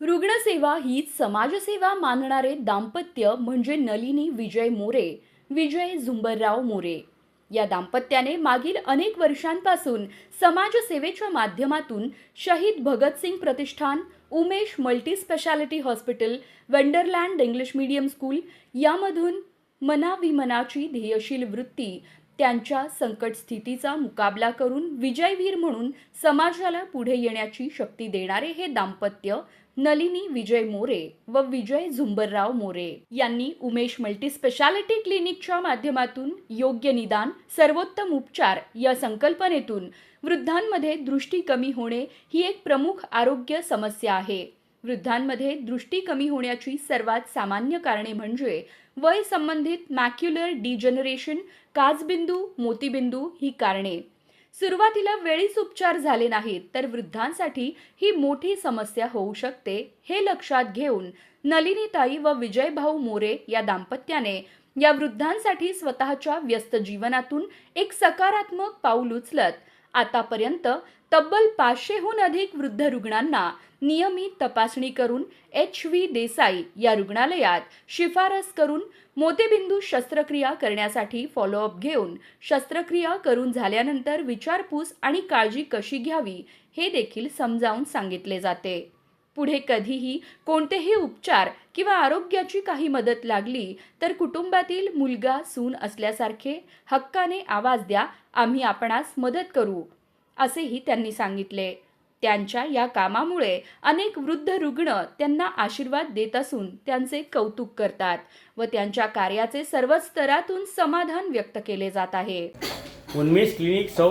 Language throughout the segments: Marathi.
रुग्णसेवा हीच समाजसेवा मानणारे दाम्पत्य म्हणजे नलिनी विजय मोरे विजय झुंबरराव मोरे. या दाम्पत्याने मागील अनेक वर्षांपासून समाजसेवेच्या माध्यमातून शहीद भगतसिंग प्रतिष्ठान Umesh multi speciality hospital Wonderland English medium school यामधून मनाविमनाची ध्येयशील वृत्ती त्यांच्या संकट स्थितीचा मुकाबला करून विजयवीर म्हणून समाजाला पुढे येण्याची शक्ती देणारे हे दाम्पत्य नलिनी विजय मोरे व विजय झुंबरराव मोरे यांनी उमेश मल्टीस्पेशालिटी क्लिनिकच्या माध्यमातून योग्य निदान सर्वोत्तम उपचार या संकल्पनेतून वृद्धांमध्ये दृष्टी कमी होणे ही एक प्रमुख आरोग्य समस्या आहे. वृद्धांमध्ये दृष्टी कमी होण्याची सर्वात सामान्य कारणे म्हणजे वय संबंधित मॅक्युलर डिजनरेशन काचबिंदू मोतीबिंदू ही कारणे. सुरुवातीला वेळीच उपचार झाले नाहीत तर वृद्धांसाठी ही मोठी समस्या होऊ शकते हे लक्षात घेऊन नलिनीताई व विजयभाऊ मोरे या दाम्पत्याने या वृद्धांसाठी स्वतःच्या व्यस्त जीवनातून एक सकारात्मक पाऊल उचलत आतापर्यंत तब्बल पाचशेहून अधिक वृद्ध रुग्णांना नियमित तपासणी करून एच व्ही देसाई या रुग्णालयात शिफारस करून मोतेबिंदू शस्त्रक्रिया करण्यासाठी फॉलोअप घेऊन शस्त्रक्रिया करून झाल्यानंतर विचारपूस आणि काळजी कशी घ्यावी हे देखील समजावून सांगितले जाते. पुढे कधीही कोणतेही उपचार किंवा आरोग्याची काही मदत लागली तर कुटुंबातील मुलगा सून असल्यासारखे हक्काने आवाज द्या आम्ही आपणास मदत करू असेही त्यांनी सांगितले. त्यांच्या या कामामुळे अनेक वृद्ध रुग्ण त्यांना आशीर्वाद देत असून त्यांचे कौतुक करतात व त्यांच्या कार्याचे सर्व स्तरातून समाधान व्यक्त केले जात आहे. उन्मेष क्लिनिक सौ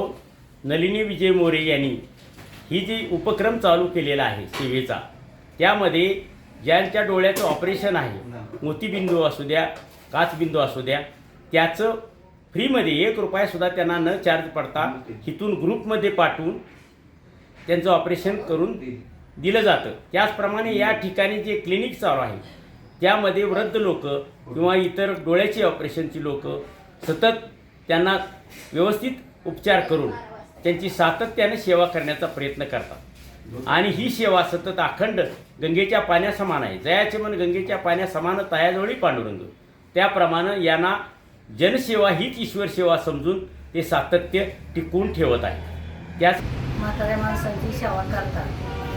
नलिनी विजय मोरे यांनी ही जी उपक्रम चालू केलेला आहे सेवेचा त्यामध्ये ज्यांच्या डोळ्याचं ऑपरेशन आहे मोतीबिंदू असू द्या काचबिंदू असू द्या त्याचं फ्रीमध्ये एक रुपयासुद्धा त्यांना न चार्ज पडता इथून ग्रुपमध्ये पाठवून त्यांचं ऑपरेशन करून दिलं जातं. त्याचप्रमाणे या ठिकाणी जे क्लिनिक चालू आहे त्यामध्ये वृद्ध लोक किंवा इतर डोळ्याची ऑपरेशनची लोक सतत त्यांना व्यवस्थित उपचार करून त्यांची सातत्याने सेवा करण्याचा प्रयत्न करतात. आणि ही सेवा सतत अखंड गंगेच्या पाण्यासमान आहे. जयाचे मन गंगेच्या पाण्यासमान तयाजवळी पांडुरंग. त्याप्रमाणे यांना जनसेवा हीच ईश्वर सेवा समजून ते सातत्य टिकवून ठेवत आहे त्याच म्हाताऱ्या माणसांची सेवा करतात.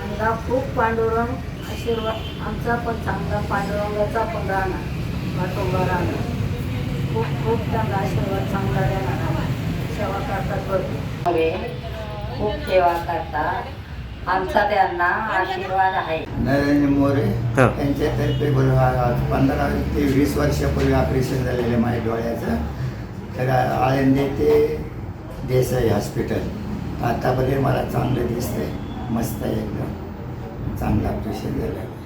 मला खूप पांडुरंग आशीर्वाद आमचा पण चांगला पांडुरंगाचा पण राहणार. पाठोबा राहणार. खूप खूप त्यांना आशीर्वाद चांगला देणार सेवा करतात खूप सेवा करतात. आमचा त्यांना आशीर्वाद आहे. नरेंद्र मोरे हा. त्यांच्यातर्फे बरोबर आज पंधरा ते वीस वर्षापूर्वी ऑपरेशन झालेलं आहे माझ्या डोळ्याचं. तर आळंदी ते देसाई हॉस्पिटल आतापर्यंत मला चांगलं दिसतंय. मस्त आहे एकदम. चांगलं ऑपरेशन झालं